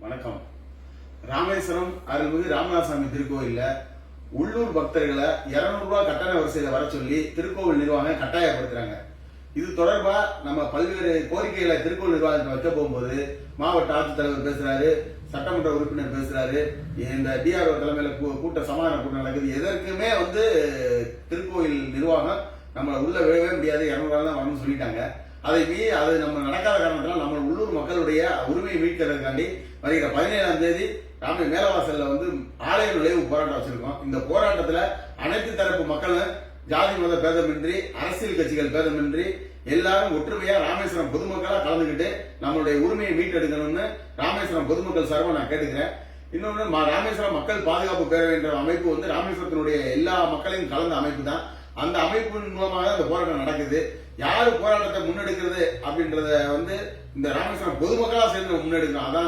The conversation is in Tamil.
வணக்கம். ராமேஸ்வரம் அருள்மிகு ராமநாதசாமி திருக்கோயில்ல உள்ளூர் பக்தர்களை 200 ரூபாய் கட்டண வரிசையில வர சொல்லி திருக்கோவில் நிர்வாகம் கட்டாயப்படுத்துறாங்க? இது தொடர்பா நம்ம பல்வேறு கோரிக்கைகளை திருக்கோவில் நிர்வாகத்தில் வைக்க போகும்போது மாவட்ட ஆட்சித்தலைவர் பேசுறாரு சட்டமன்ற உறுப்பினர் பேசுறாரு இந்த டிஆர்ஓ தலைமையில கூ- கூட்ட சமாதான கூட்டம் நடக்குது. எதற்குமே வந்து திருக்கோயில் நிர்வாகம் நம்மளை உள்ள விழவே முடியாது. இரநூறு தான் வரணும்னு சொல்லிட்டாங்க. அதை மீறி அது நம்ம நடக்காத காரணத்தினால நம்ம உள்ளூர் மக்களுடைய உரிமையை மீட்கிறதுக்காண்டி வருகிற பதினேழாம் தேதி ராம மேலவாசல்ல வந்து ஆலய நுழைவு போராட்டம் வச்சிருக்கோம். இந்த போராட்டத்துல அனைத்து தரப்பு மக்களும் ஜாதி மத பேதமின்றி அரசியல் கட்சிகள் பேதமின்றி எல்லாரும் ஒற்றுமையா ராமேஸ்வரம் பொதுமக்களா கலந்துகிட்டு நம்மளுடைய உரிமையை மீட்டெடுக்கணும்னு ராமேஸ்வரம் பொதுமக்கள் சார்பாக நான் கேட்டுக்கிறேன். இன்னொன்னு ராமேஸ்வரம் மக்கள் பாதுகாப்பு பேரவை என்ற அமைப்பு வந்து ராமேஸ்வரத்தினுடைய எல்லா மக்களையும் கலந்த அமைப்பு தான். அந்த அமைப்பின் மூலமாக அந்த போராட்டம் நடக்குது. யாரு போராட்டத்தை முன்னெடுக்கிறது அப்படின்றத வந்து இந்த ராமகிருஷ்ணன் பொதுமக்களா சேர்ந்து முன்னெடுக்கணும் அதான்